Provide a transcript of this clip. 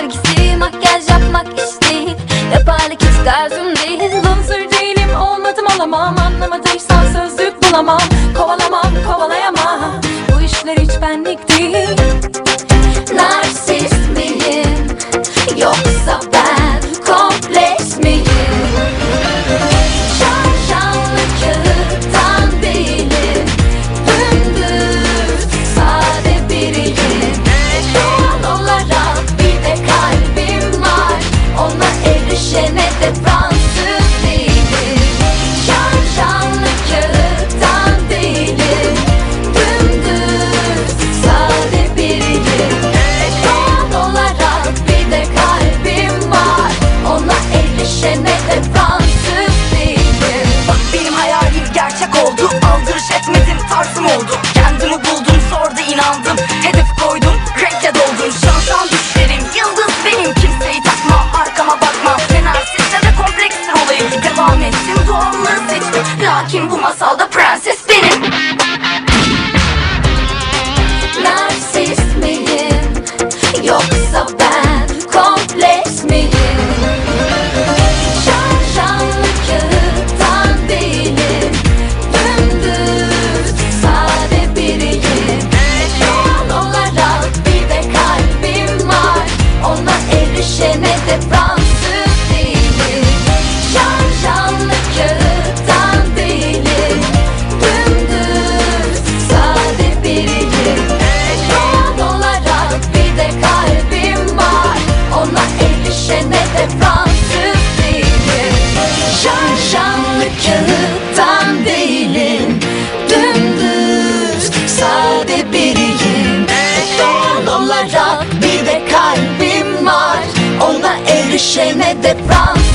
sevgisi Makyaj yapmak iş değil Yaparlık hiç derdim değil. Loser değilim olmadım olamam Anlamadıysam sözlük bulamam. Kovalamam kovalayamam. Bu işler hiç benlik değil. Narsist miyim Yoksa ben goodbye. Lakin bu masalda prens shame at the wrong.